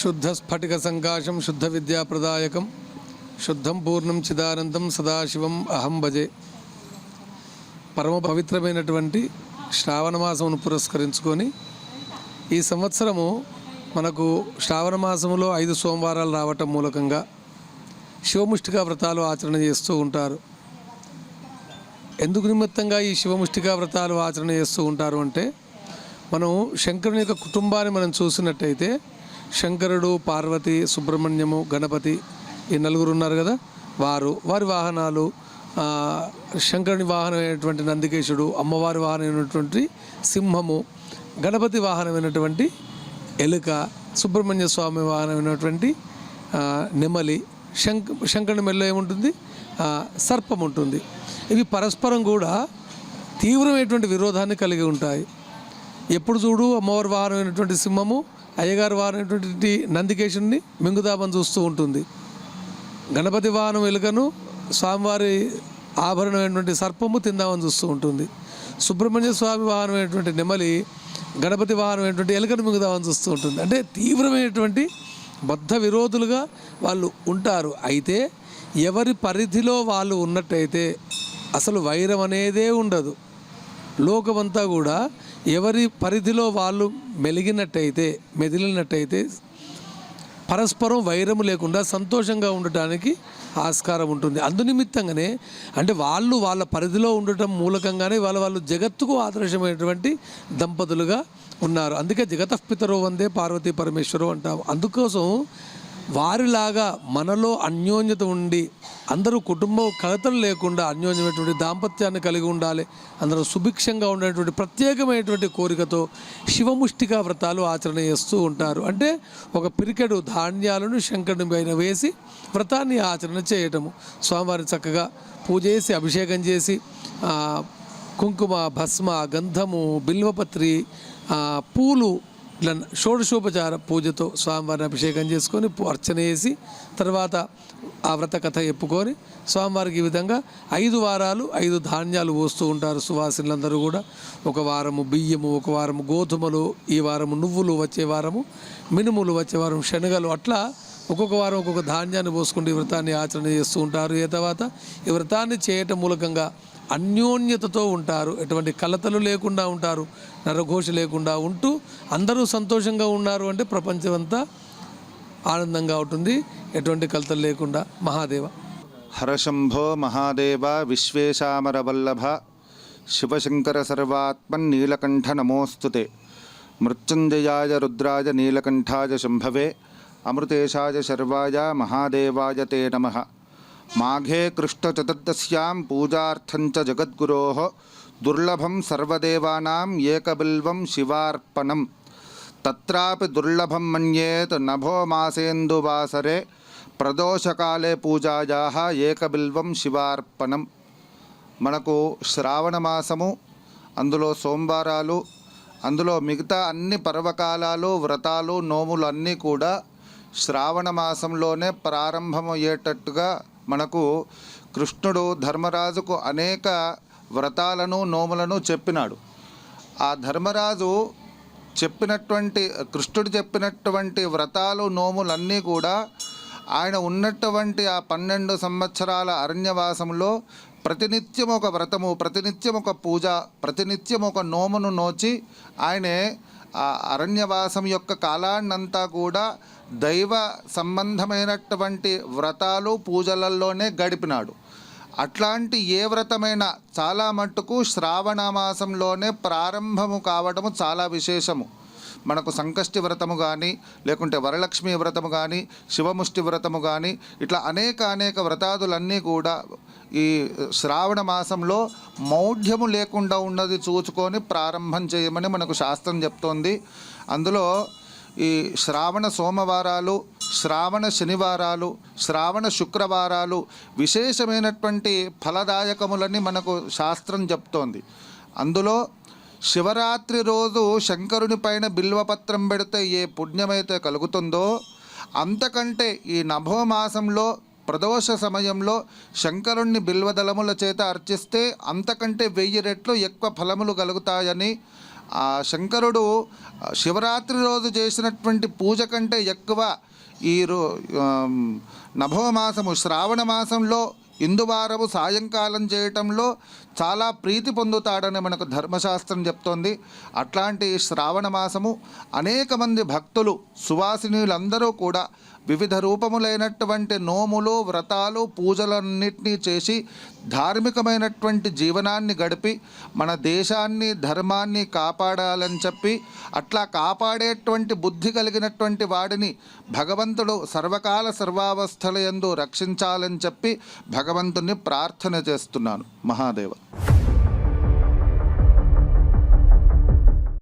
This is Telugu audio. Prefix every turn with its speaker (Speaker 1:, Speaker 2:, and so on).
Speaker 1: శుద్ధ స్ఫటిక సంకాశం శుద్ధ విద్యాప్రదాయకం శుద్ధం పూర్ణం చిదానందం సదాశివం అహం భజే పరమ పవిత్రమైనటువంటి శ్రావణ మాసమును పురస్కరించుకొని ఈ సంవత్సరము మనకు శ్రావణమాసములో ఐదు సోమవారాలు రావటం మూలకంగా శివముష్టికా వ్రతాలు ఆచరణ చేస్తూ ఉంటారు. ఎందుకు నిమిత్తంగా ఈ శివముష్టికా వ్రతాలు ఆచరణ చేస్తూ ఉంటారు అంటే మనం శంకరుని యొక్క కుటుంబాన్ని మనం చూసినట్టయితే శంకరుడు పార్వతి సుబ్రహ్మణ్యము గణపతి ఈ నలుగురు ఉన్నారు కదా? వారు వారి వాహనాలు ఆ, శంకరుని వాహనమైనటువంటి నందికేశుడు అమ్మవారి వాహనమైనటువంటి సింహము గణపతి వాహనమైనటువంటి ఎలుక సుబ్రహ్మణ్య స్వామి వాహనమైనటువంటి నెమలి శంక శంకరుని మెల్ల ఏముంటుంది? సర్పం ఉంటుంది. ఇవి పరస్పరం కూడా తీవ్రమైనటువంటి విరోధాన్ని కలిగి ఉంటాయి. ఎప్పుడు చూడు అమ్మవారి వాహనమైనటువంటి సింహము అయ్యగారు వారినటువంటి నందికేశుని మింగుదాబం చూస్తూ ఉంటుంది. గణపతి వాహనం ఎలుకను స్వామివారి ఆభరణమైనటువంటి సర్పము తిందామని చూస్తూ ఉంటుంది. సుబ్రహ్మణ్య స్వామి వాహనమైనటువంటి నెమలి గణపతి వాహనమైనటువంటి ఎలుకను మింగుదామని చూస్తూ ఉంటుంది. అంటే తీవ్రమైనటువంటి బద్ధ విరోధులుగా వాళ్ళు ఉంటారు. అయితే ఎవరి పరిధిలో వాళ్ళు ఉన్నట్టయితే అసలు వైరం అనేదే ఉండదు. లోకమంతా కూడా ఎవరి పరిధిలో వాళ్ళు మెలిగినట్టయితే మెదిలినట్టయితే పరస్పరం వైరము లేకుండా సంతోషంగా ఉండటానికి ఆస్కారం ఉంటుంది. అందునిమిత్తంగానే అంటే వాళ్ళు వాళ్ళ పరిధిలో ఉండటం మూలకంగానే వాళ్ళ వాళ్ళు జగత్తుకు ఆదర్శమైనటువంటి దంపతులుగా ఉన్నారు. అందుకే జగతఃపితరో వందే పార్వతీ పరమేశ్వరు అంటాం అందుకోసం వారిలాగా మనలో అన్యోన్యత ఉండి అందరూ కుటుంబం కలతలు లేకుండా అన్యోన్యమైనటువంటి దాంపత్యాన్ని కలిగి ఉండాలి అందరూ సుభిక్షంగా ఉండేటువంటి ప్రత్యేకమైనటువంటి కోరికతో శివముష్టికా వ్రతాలు ఆచరణ చేస్తూ ఉంటారు. అంటే ఒక పిరికెడు ధాన్యాలను శంకరుని పైన వేసి వ్రతాన్ని ఆచరణ చేయటము. స్వామివారిని చక్కగా పూజ చేసి అభిషేకం చేసి కుంకుమ భస్మ గంధము బిల్వపత్రి పూలు ఇట్లా షోడశోపచార పూజతో స్వామివారిని అభిషేకం చేసుకొని అర్చన చేసి తర్వాత ఆ వ్రత కథ చెప్పుకొని స్వామివారికి ఈ విధంగా ఐదు వారాలు ఐదు ధాన్యాలు పోస్తూ ఉంటారు సువాసినులందరూ కూడా. ఒక వారము బియ్యము ఒక వారము గోధుమలు ఈ వారము నువ్వులు వచ్చే వారము మినుములు వచ్చే వారం శనగలు. అట్లా ఒక్కొక్క వారం ఒక్కొక్క ధాన్యాన్ని పోసుకుంటూ ఈ వ్రతాన్ని ఆచరణ చేస్తూ ఉంటారు. ఏ తర్వాత ఈ వ్రతాన్ని చేయటం మూలకంగా అన్యోన్యతతో ఉంటారు. ఎటువంటి కలతలు లేకుండా ఉంటారు. నరఘోష లేకుండా ఉంటూ అందరూ సంతోషంగా ఉన్నారు అంటే ప్రపంచమంతా ఆనందంగా ఉంటుంది. ఎటువంటి కలతలు లేకుండా మహాదేవ.
Speaker 2: హరశంభో మహాదేవ విశ్వేశామరవల్లభ శివశంకర సర్వాత్మన్ నీలకంఠ నమోస్తుతే మృత్యుంజయాయ రుద్రాయ నీలకంఠాయ శంభవే అమృతేశాయ శర్వాయ మహాదేవాయ తే నమ. మాఘే కృష్ణచతుర్దశ్యాం పూజార్థం జగద్గురో. దుర్లభం సర్వదేవానాం ఏకబిల్వం శివార్పణం. తత్రాపి దుర్లభం మన్యేత్ నభో మాసేందువాసరే ప్రదోషకాలే పూజాయా ఏకబిల్వం శివార్పణం. మనకు శ్రావణ మాసము అందులో సోమవారాలు అందులో మిగతా అన్ని పర్వకాలాలు వ్రతాలు నోములు అన్నీ కూడా శ్రావణ మాసంలోనే ప్రారంభమయ్యేటట్టుగా మనకు కృష్ణుడు ధర్మరాజుకు అనేక వ్రతాలను నోములను చెప్పినాడు. ఆ ధర్మరాజు చెప్పినటువంటి కృష్ణుడు చెప్పినటువంటి వ్రతాలు నోములన్నీ కూడా ఆయన ఉన్నటువంటి ఆ పన్నెండు సంవత్సరాల అరణ్యవాసంలో ప్రతినిత్యం ఒక వ్రతము ప్రతినిత్యం ఒక పూజ ప్రతినిత్యం ఒక నోమును నోచి ఆయనే ఆ అరణ్యవాసం యొక్క కాలాన్నంతా కూడా దైవ సంబంధమైనటువంటి వ్రతాలు పూజలలోనే గడిపినాడు. అట్లాంటి ఏ వ్రతమైన చాలా మట్టుకు శ్రావణ మాసంలోనే ప్రారంభము కావడము చాలా విశేషము. మనకు సంకష్టి వ్రతము కానీ లేకుంటే వరలక్ష్మి వ్రతము కానీ శివముష్టి వ్రతము కానీ ఇట్లా అనేక అనేక వ్రతాదులన్నీ కూడా ఈ శ్రావణ మాసంలో మౌఢ్యము లేకుండా ఉన్నది చూచుకొని ప్రారంభం చేయమని మనకు శాస్త్రం చెప్తోంది. అందులో ఈ శ్రావణ సోమవారాలు శ్రావణ శనివారాలు శ్రావణ శుక్రవారాలు విశేషమైనటువంటి ఫలదాయకములని మనకు శాస్త్రం చెప్తోంది. అందులో శివరాత్రి రోజు శంకరుని పైన బిల్వపత్రం పెడితే ఏ పుణ్యమైతే కలుగుతుందో అంతకంటే ఈ నభోమాసంలో ప్రదోష సమయంలో శంకరుణ్ణి బిల్వదళముల చేత అర్చిస్తే అంతకంటే వెయ్యి రెట్లు ఎక్కువ ఫలములు కలుగుతాయని ఆ శంకరుడు శివరాత్రి రోజు చేసినటువంటి పూజ కంటే ఎక్కువ ఈ రో మాసము శ్రావణ మాసంలో ఇందువారము సాయంకాలం చేయటంలో చాలా ప్రీతి పొందుతాడని మనకు ధర్మశాస్త్రం చెప్తోంది. అట్లాంటి శ్రావణ మాసము అనేక మంది భక్తులు సువాసినీలందరూ కూడా వివిధ రూపములైనటువంటి నోములు వ్రతాలు పూజలన్నింటినీ చేసి ధార్మికమైనటువంటి జీవనాన్ని గడిపి మన దేశాన్ని ధర్మాన్ని కాపాడాలని చెప్పి అట్లా కాపాడేటువంటి బుద్ధి కలిగినటువంటి వాడిని భగవంతుడు సర్వకాల సర్వావస్థల యందు రక్షించాలని చెప్పి భగవంతుని ప్రార్థన చేస్తున్నాను. మహాదేవ.